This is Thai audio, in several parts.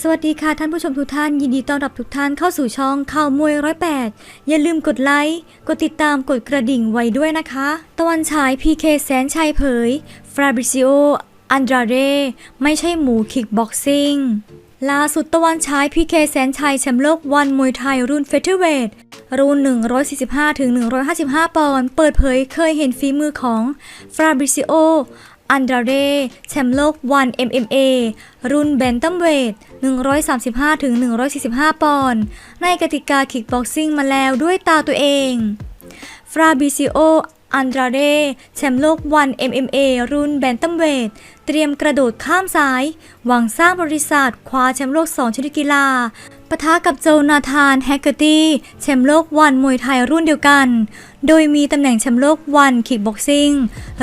สวัสดีค่ะท่านผู้ชมทุกท่านยินดีต้อนรับทุกท่านเข้าสู่ช่องข่าวมวยร้อยแปดอย่าลืมกดไลค์กดติดตามกดกระดิ่งไว้ด้วยนะคะ ตะวันฉาย PK แสนชัยเผยฟราบริซิโออันดราเดไม่ใช่หมูคิกบ็อกซิ่งล่าสุดตะวันฉาย PK แสนชัยแชมป์โลกวันมวยไทยรุ่นเฟเธอร์เวทรุ่น 145ถึง155 ปอนด์เปิดเผยเคยเห็นฝีมือของฟราบริซิโอ อันดราเดแชมป์โลกวัน MMA รุ่นแบนตัมเวท 135-145 ปอนด์ในกติกาคิกบ็อกซิ่งมาแล้วด้วยตาตัวเอง ฟราบิซิโอ อันดราเดแชมป์โลกวัน MMA รุ่นแบนตัมเวท เตรียมกระโดดข้ามสาย หวังสร้างบริษัทคว้าแชมป์โลก 2 ชนิดกีฬาปะทะกับโจนาธานแฮกเกอร์ตี้แชมป์โลกวันมวยไทยรุ่นเดียวกัน โดยมีตำแหน่งแชมป์โลกวันคิกบ็อกซิ่ง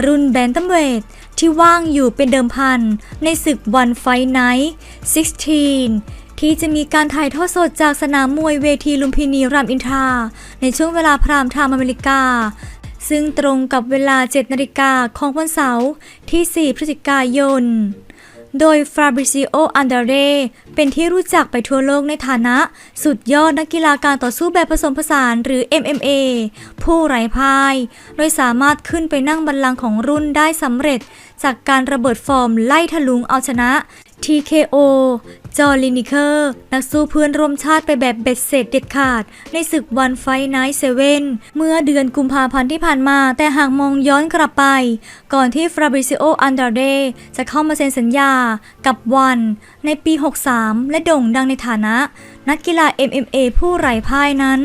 รุ่นแบนตัมเวท ที่ว่างอยู่เป็นเดิมพัน ในศึกวันไฟไนท์16 ที่จะมีการถ่ายทอดสดจากสนามมวยเวทีลุมพินีรามอินทราในช่วงเวลาพรามไทม์อเมริกา ซึ่งตรงกับเวลา 7 นาฬิกาของวันเสาร์ที่ 4 พฤศจิกายน โดยฟาบริซิโอ อันเดเรเป็นที่รู้จักไปทั่วโลกในฐานะ สุดยอดนักกีฬาการต่อสู้แบบผสมผสานหรือ MMA ผู้ไร้พ่าย โดยสามารถขึ้นไปนั่งบัลลังก์ของรุ่นได้สำเร็จ จากการระเบิดฟอร์มไล่ทะลุงเอาชนะ TKO จอร์ลินิเคอร์ นักสู้เพื่อนร่วมชาติไปแบบเบ็ดเสร็จเด็ดขาด ในศึกวันไฟไนท์เซเว่นเมื่อเดือนกุมภาพันธ์ที่ผ่านมา แต่หากมองย้อนกลับไป ก่อนที่ฟราบริซิโออันดาเดจะเข้ามาเซ็นสัญญากับวัน ในปี 63 และโด่งดังในฐานะ นักกีฬา MMA ผู้ไร้พ่ายนั้น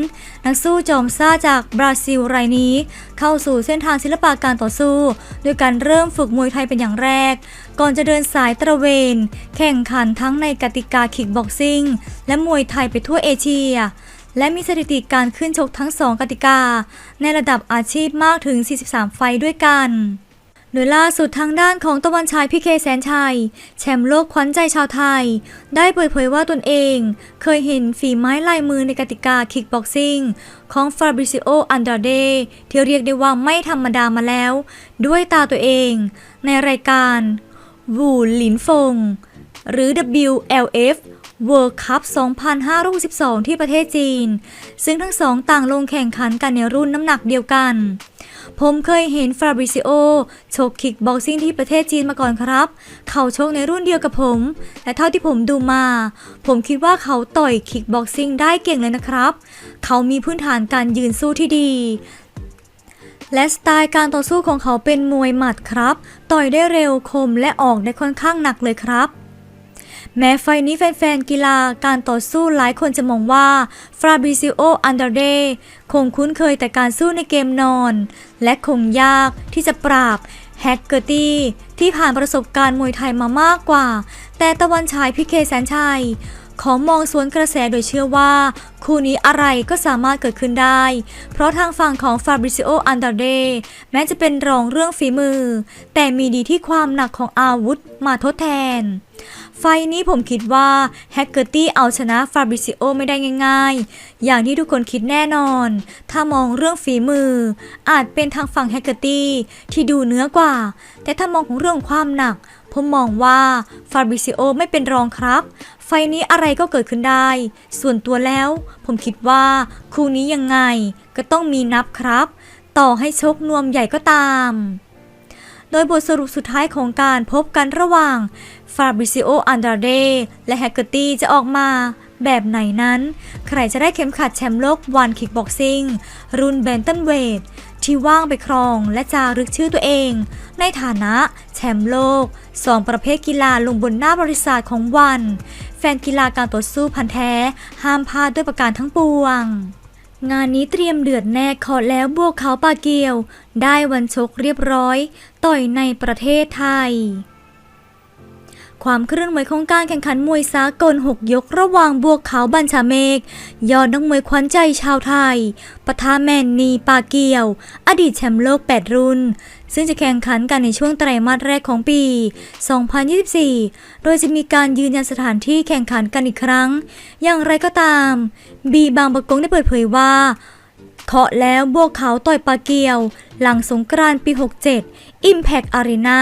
นักสู้จอมซ่าจากบราซิลรายนี้ เข้าสู่เส้นทางศิลปะการต่อสู้โดยการเริ่มฝึกมวยไทยเป็นอย่างแรก ก่อนจะเดินสายตระเวน แข่งขันทั้งในกติกาคิกบ็อกซิ่งและมวยไทยไปทั่วเอเชีย และมีสถิติการขึ้นชกทั้งสองกติกา ในระดับอาชีพมากถึง 43 ไฟด้วยกันโดยล่าสุดทางด้านของตะวันชายพิเคแสนชัย แชมป์โลกขวัญใจชาวไทย ได้เปิดเผยว่าตนเอง เคยเห็นฝีไม้ลายมือในกติกาคิกบ็อกซิ่งของฟาบริซิโออันดาเดที่เรียกได้ว่าไม่ธรรมดามาแล้ว ด้วยตาตัวเอง ในรายการวูหลินฟง หรือ WLF World Cup 2562 ที่ประเทศจีน ซึ่งทั้งสองต่างลงแข่งขันกันในรุ่นน้ำหนักเดียวกัน ผมเคยเห็นฟาบริซิโอชกคิกบ็อกซิ่งที่ประเทศจีนมาก่อนครับ เขาชกในรุ่นเดียวกับผม และเท่าที่ผมดูมา ผมคิดว่าเขาต่อยคิกบ็อกซิ่งได้เก่งเลยนะครับ เขามีพื้นฐานการยืนสู้ที่ดีและสไตล์การต่อสู้ของเขาเป็นมวยหมัดครับ ต่อยได้เร็วคมและออกได้ค่อนข้างหนักเลยครับ แม้ไฟนี้แฟนๆกีฬาการต่อสู้หลายคนจะมองว่าฟราบิซิโออันเดเดคงคุ้นเคยแต่การสู้ในเกมนอน และคงยากที่จะปราบแฮกเกอร์ตี้ที่ผ่านประสบการณ์มวยไทยมามากกว่า แต่ตะวันฉายพิเคแสนชัย ขอมองสวนกระแสโดยเชื่อว่า คู่นี้อะไรก็สามารถเกิดขึ้นได้ เพราะทางฝั่งของฟาบริซิโออันดาเดแม้จะเป็นรองเรื่องฝีมือ แต่มีดีที่ความหนักของอาวุธมาทดแทน ไฟนี้ผมคิดว่าแฮกเกอร์ตี้เอาชนะฟาบริซิโอไม่ได้ง่าย ๆ อย่างที่ทุกคนคิดแน่นอน ถ้ามองเรื่องฝีมือ อาจเป็นทางฝั่งแฮกเกอร์ตี้ที่ดูเนื้อกว่า แต่ถ้ามองของเรื่องความหนัก ผมมองว่าฟาบริซิโอไม่เป็นรองครับ ไฟนี้อะไรก็เกิดขึ้นได้ ส่วนตัวแล้ว ผมคิดว่าคู่นี้ยังไงก็ต้องมีนับครับ ต่อให้ชกนวมใหญ่ก็ตาม โดยบทสรุปสุดท้ายของการพบกันระหว่างฟาบริซิโออันดาเดและแฮกเกอร์ตี้จะออกมาแบบไหนนั้น ใครจะได้เข็มขัดแชมป์โลกวันคิกบ็อกซิ่งรุ่นแบนตันเวท ที่ว่างไปครองและจารึกชื่อตัวเอง ในฐานะแชมป์โลกสองประเภทกีฬาลงบนหน้าบริษัทของวัน แฟนกีฬาการต่อสู้พันแท้ ห้ามพลาดด้วยประการทั้งปวง งานนี้เตรียมเดือดแน่ขอแล้วบวกเขาปาเกียว ได้วันชกเรียบร้อย ต่อยในประเทศไทย ความเคลื่อนไหวของการแข่งขันมวยสากล 6 ยกระหว่างบวกเขาบัญชาเมฆยอดนักมวยขวัญใจชาวไทยปะทะแมนนีปาเกียว อดีตแชมป์โลก 8 รุ่น ซึ่งจะแข่งขันกันในช่วงไตรมาสแรกของปี 2024 โดยจะมีการยืนยันสถานที่แข่งขันกันอีกครั้ง อย่างไรก็ตาม บีบางประกงได้เปิดเผยว่า เคาะแล้วบวกเขาต่อยปาเกียว หลังสงกรานต์ปี 67 Impact Arena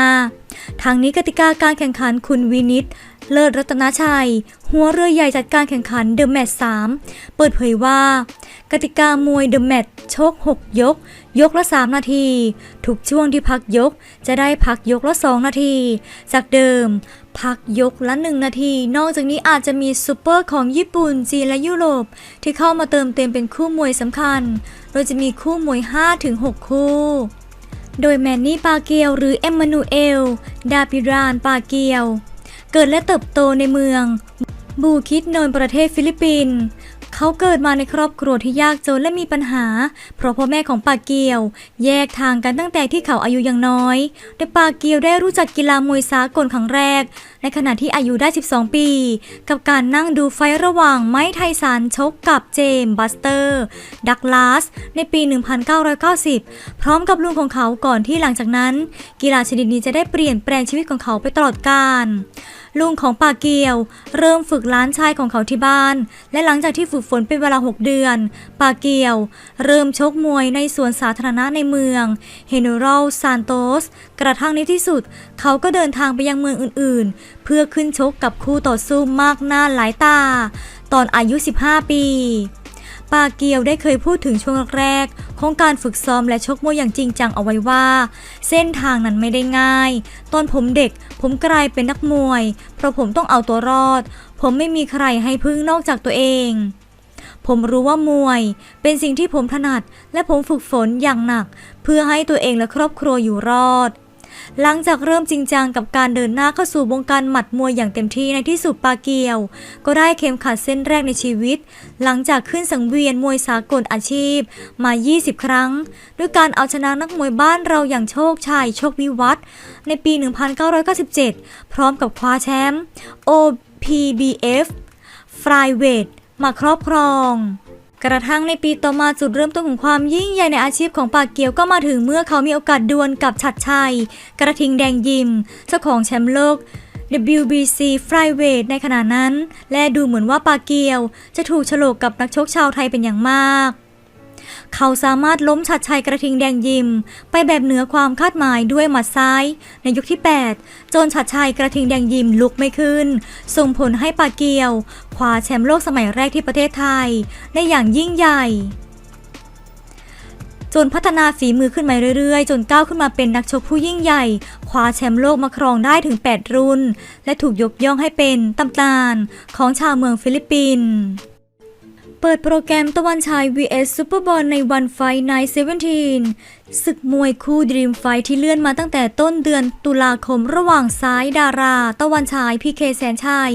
ทางนี้กติกาการแข่งขันคุณวินิตเลิศรัตนชัย หัวเรือใหญ่จัดการแข่งขันเดอะแมตช์3เปิดเผยว่า กติกามวยเดอะแมตช์ชก 6 ยก ยกละ 3 นาที ทุกช่วงที่พักยกจะได้พักยกละ 2 นาที จากเดิม พักยกละ1นาที นอกจากนี้อาจจะมีซูเปอร์ของญี่ปุ่น จีนและยุโรป ที่เข้ามาเติมเต็มเป็นคู่มวยสำคัญ โดยจะมีคู่มวย 5-6 คู่ โดยแมนนี่ปาเกียวหรือเอมมานูเอล ดาปิรานปาเกียว เกิดและเติบโตในเมือง บูคิดนนประเทศฟิลิปปินส์ เขาเกิดมาในครอบครัวที่ยากจนและมีปัญหา เพราะพ่อแม่ของปาเกียว แยกทางกันตั้งแต่ที่เขาอายุยังน้อยโดยปาเกียวได้รู้จักกีฬามวยสากลครั้งแรก ในขณะที่อายุได้ 12 ปี กับการนั่งดูไฟระหว่างไม้ไทสันชกกับเจมส์บัสเตอร์ ดักลาส ในปี 1990 พร้อมกับลุงของเขาก่อนที่หลังจากนั้น กีฬาชนิดนี้จะได้เปลี่ยนแปลงชีวิตของเขาไปตลอดกาล ลุงของปาเกียว เริ่มฝึกล้านชายของเขาที่บ้าน และหลังจากที่ฝึกฝนเป็นเวลา 6 เดือนปาเกียว เริ่มชกมวยในสวนสาธารณะในเมืองเฮโนรัลซานโตส กระทั่งในที่สุด เขาก็เดินทางไปยังเมืองอื่นๆ เพื่อขึ้นชกกับคู่ต่อสู้มากหน้าหลายตา ตอนอายุ 15 ปี ปาเกียวได้เคยพูดถึงช่วงแรกของการฝึกซ้อมและชกมวยอย่างจริงจังเอาไว้ว่า เส้นทางนั้นไม่ได้ง่าย ตอนผมเด็กผมกลายเป็นนักมวย เพราะผมต้องเอาตัวรอด ผมไม่มีใครให้พึ่งนอกจากตัวเองผมรู้ว่ามวยเป็นสิ่งที่ผมถนัด และผมฝึกฝนอย่างหนัก เพื่อให้ตัวเองและครอบครัวอยู่รอด หลังจากเริ่มจริงจังกับการเดินหน้าเข้าสู่วงการหมัดมวยอย่างเต็มที่ในที่สุดปาเกียว ก็ได้เข็มขัดเส้นแรกในชีวิต หลังจากขึ้นสังเวียนมวยสากลอาชีพมา 20 ครั้ง ด้วยการเอาชนะนักมวยบ้านเราอย่างโชคชัยโชควิวัฒในปี 1997 พร้อมกับคว้าแชมป์ OPBF Flyweight มาครอบครอง กระทั่งในปีต่อมาจุดเริ่มต้นของความยิ่งใหญ่ในอาชีพของปากเกียวก็มาถึงเมื่อเขามีโอกาสดวลกับฉัดชัย กระทิงแดงยิม เจ้าของแชมป์โลก WBC Flyweight ในขณะนั้น และดูเหมือนว่าปาเกียวจะถูกฉลกกับนักชกชาวไทยเป็นอย่างมาก เขาสามารถล้มชัดชัยกระทิงแดงยิม ไปแบบเหนือความคาดหมายด้วยหมัดซ้าย ในยกที่ 8 จนชัดชัยกระทิงแดงยิมลุกไม่ขึ้น ส่งผลให้ปาเกียวคว้าแชมป์โลกสมัยแรกที่ประเทศไทย ได้อย่างยิ่งใหญ่จนพัฒนาฝีมือขึ้นมาเรื่อยๆ จนก้าวขึ้นมาเป็นนักชกผู้ยิ่งใหญ่ คว้าแชมป์โลกมาครองได้ถึง 8 รุ่น และถูกยกย่องให้เป็นตำนานของชาวเมืองฟิลิปปินส์ เปิดโปรแกรมตะวันชาย vs ซูเปอร์บอลในวันไฟไนท์เซเวนทีนศึกมวยคู่ดรีมไฟที่เลื่อนมาตั้งแต่ต้นเดือนตุลาคมระหว่างซ้ายดารา ตะวันฉายพีเคแสนชัย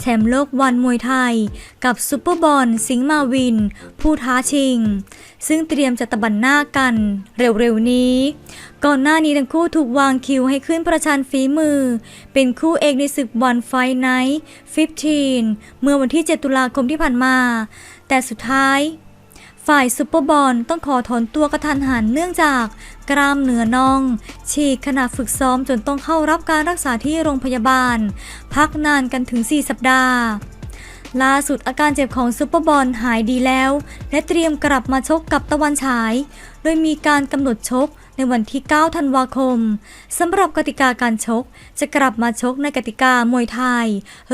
แชมป์โลกวันมวยไทย กับซูเปอร์บอลสิงห์มาวิน ผู้ท้าชิง ซึ่งเตรียมจะตะบันหน้ากันเร็วๆนี้ ก่อนหน้านี้ทั้งคู่ถูกวางคิวให้ขึ้นประชันฝีมือ เป็นคู่เอกในศึกวันไฟไนท์15 เมื่อวันที่ 7 ตุลาคมที่ผ่านมา แต่สุดท้าย ฝ่ายซูเปอร์บอลต้องขอถอนตัวกระทันหันเนื่องจากกรามเหนือน่อง ฉีกขณะฝึกซ้อมจนต้องเข้ารับการรักษาที่โรงพยาบาล พักนานกันถึง 4 สัปดาห์ ล่าสุดอาการเจ็บของซูเปอร์บอลหายดีแล้ว และเตรียมกลับมาชกกับตะวันฉาย โดยมีการกำหนดชก ในวันที่ 9 ธันวาคมสำหรับกติกาการชก จะกลับมาชกในกติกามวยไทย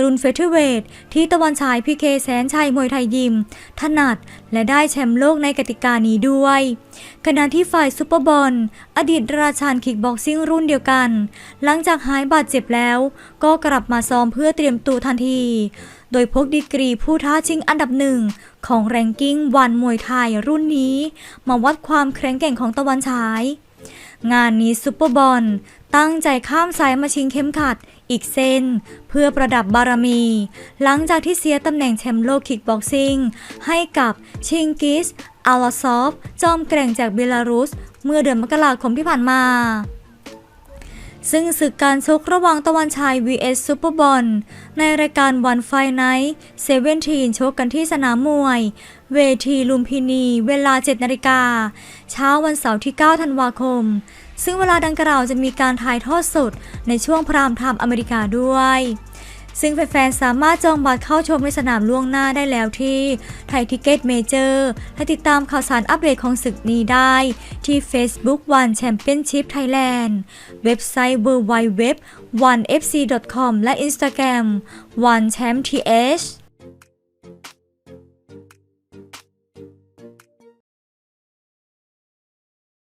รุ่นเฟเธอร์เวทที่ตะวันฉายพีเคแสนชัยมวยไทยยิม ถนัดและได้แชมป์โลกในกติกานี้ด้วยขณะที่ฝ่ายซูเปอร์บอลอดีตราชานคิกบ็อกซิ่งรุ่นเดียวกัน หลังจากหายบาดเจ็บแล้ว ก็กลับมาซ้อมเพื่อเตรียมตัวทันที โดยพกดีกรีผู้ท้าชิงอันดับหนึ่งของแรงกิ้งวันมวยไทยรุ่นนี้ มาวัดความแข็งแกร่งของตะวันฉาย งานนี้ซูเปอร์บอลตั้งใจข้ามสายมาชิงเข็มขัดอีกเส้น เพื่อประดับบารมี หลังจากที่เสียตำแหน่งแชมป์โลกคิกบ็อกซิ่งให้กับชิงกิสอาลาซอฟ จอมแกร่งจากเบลารุส เมื่อเดือนมกราคมที่ผ่านมา ซึ่งศึกการชกระหว่างตะวันชาย vs ซูเปอร์บอลในรายการวันไฟไนท์เซเว่นทีนชกกันที่สนามมวย เวทีลุมพินี เวลา 7 นาฬิกา เช้าวันเสาร์ที่ 9 ธันวาคม ซึ่งเวลาดังกล่าวจะมีการถ่ายทอดสดในช่วงพรามไทม์อเมริกาด้วย ซึ่งแฟนๆ สามารถจองบัตรเข้าชมในสนามล่วงหน้าได้แล้วที่ไทยทิกเก็ตเมเจอร์และติดตามข่าวสารอัปเดตของศึกนี้ได้ ที่ Facebook One Championship Thailand เว็บไซต์ www 1fc.com และ Instagram 1 c h a m p th